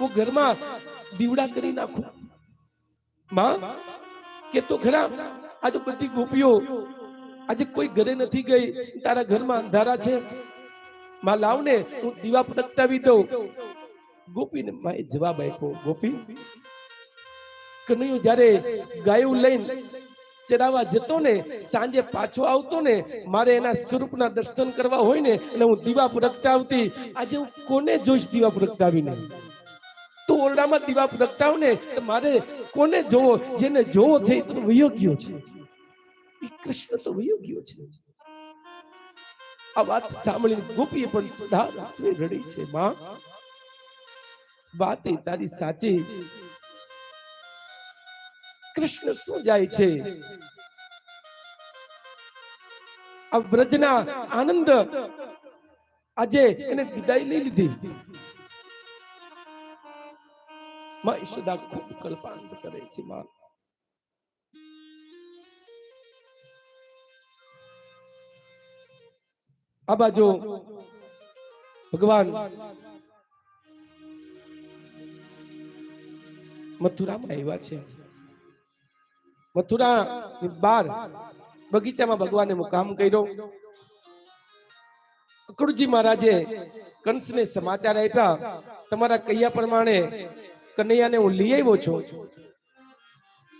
હું ઘરમાં દીવડા કરી નાખું. માં, કે તો ખરા આજે બધી ગોપીઓ, આજે કોઈ ઘરે નથી ગઈ, તારા ઘરમાં અંધારા છે. માં લાવ ને હું દીવા પ્રગટાવી દઉં. ગોપીને માએ જવાબ આપ્યો, ગોપી, કનૈયો જ્યારે ગાયું લઈને ચડાવવા જતો ને, સાંજે પાછો આવતો ને, મારે એના સ્વરૂપના દર્શન કરવા હોય ને, એટલે હું દીવા પ્રગટાવતી. આજે હું કોને જોઈશ દીવા પ્રગટાવીને? તું ઓરડામાં દીવા પ્રગટાવ ને મારે કોને જોવો? જેને જોવો એ તો વયો છે. એ કૃષ્ણ તો વયો છે. આ વાત સાંભળીને ગોપીએ પણ ધાર રડી છે, માં, વાત તારી સાચી. કૃષ્ણ શું જાય છે? આ વ્રજના આનંદ આજે એને વિદાય લઈ લીધી. માં ખૂબ કલ્પાંત કરે છે, માં. આ બાજુ ભગવાન મથુરામાં આવ્યા છે. મથુરા બાર બગીચામાં ભગવાને મુકામ કર્યો. અકડુજી મહારાજે કંસને સમાચાર આપ્યા. તમારા કયા પ્રમાણે કનૈયાને હું લઈ આવ્યો છું.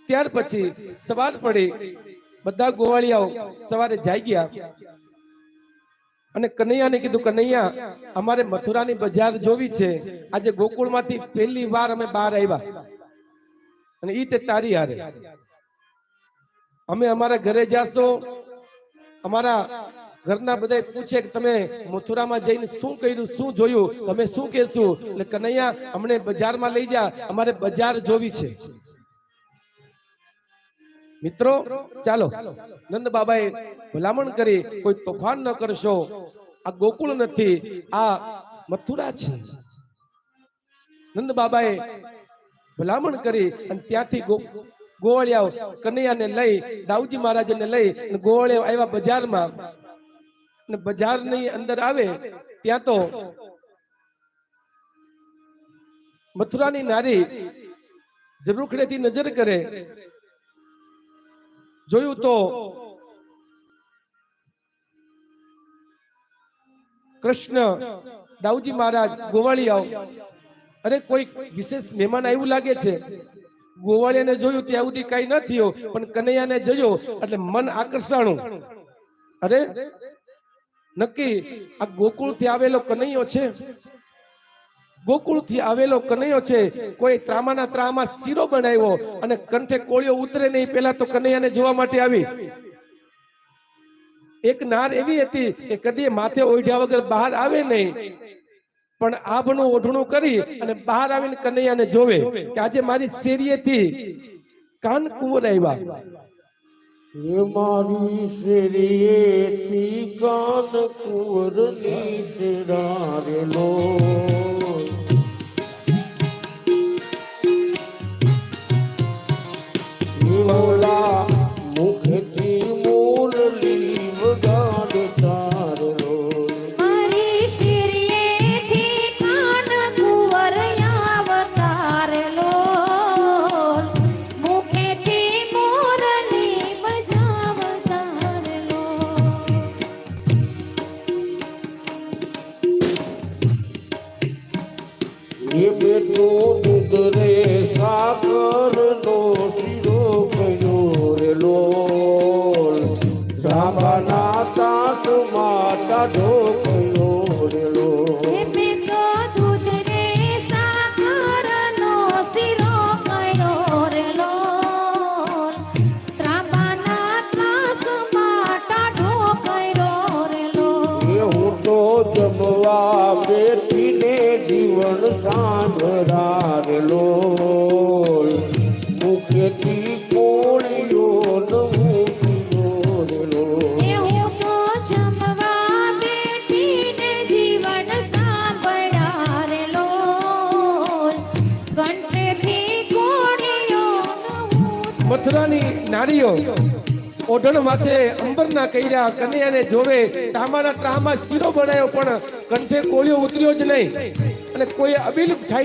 ત્યાર પછી સવાર પડી, બધા ગોવાળિયાઓ સવારે જાઈ ગયા. અને કનૈયાને કીધું, કનૈયા, અમારે મથુરાની બજાર જોવી છે. આજે ગોકુળમાંથી પહેલી વાર અમે બહાર આવ્યા. અને ઈ તે તારી હારે. અમે અમારા ઘરે જાશો, અમારા ઘરના બધા પૂછે કે તમે મથુરામાં જઈને શું કર્યું, શું જોયું? તમે શું કહેશું? એટલે કનૈયા, અમને બજારમાં લઈ જા, અમારે બજાર જોવી છે. મિત્રો, ચાલો. નંદ બાબાએ ભલામણ કરી, કોઈ તોફાન ન કરશો. આ ગોકુળ નથી, આ મથુરા છે. નંદ બાબાએ ભલામણ કરી અને ત્યાંથી ગો- ગોવાળિયાઓ કનૈયાને લઈ દાઉજી મહારાજને લઈ અને ગોવાળિયાઓ આવ્યા બજારમાં. અને બજારની અંદર આવે, ત્યાં તો મથુરાની નારી જરૂખડેથી નજર કરે. જોયું તો કૃષ્ણ દાઉજી મહારાજ ગોવાળિયાઓ અરે કોઈ વિશેષ મહેમાન આવ્યું લાગે છે? ગોવાળિયાને જોયું ત્યાં સુધી કઈ ન થયું, પણ કનૈયાને જોયો, એટલે મન આકર્ષાણું. અરે નક્કી, આ ગોકુળથી આવેલો કનૈયો છે. ગોકુળથી આવેલો કનૈયો છે. કોઈ ત્રામાના ત્રામાં શીરો બનાવ્યો અને કંઠે કોળિયો ઉતરે નહીં. પેલા તો કનૈયાને જોવા માટે આવી. એક નાર એવી હતી કે કદી માથે ઓઢ્યા વગર બહાર આવે નહીં. પણ આભનું ઓઢણું કરી અને બહાર આવીને કનૈયાને જોવે કે આજે મારી શેરીએથી કાન કુંવર આવ્યા. એ મારી શેરીએથી કાન કુંવરની શેરારેલો એ બેટો ડુંગરે સાગરનો શીરો કયો રેલો? જાંબાના તાસ માતા સાંભળારેલો મુખથી કોળિયો મથુરાની નારીઓ ઓઢણ માથે અંબરના કર્યા કન્યાને જોવે તાંબાના ત્રાહમાં શીરો બનાવ્યો પણ કંઠે કોળિયો ઉતર્યો જ નહીં. અને કોઈ અવિલુપ્ત થાય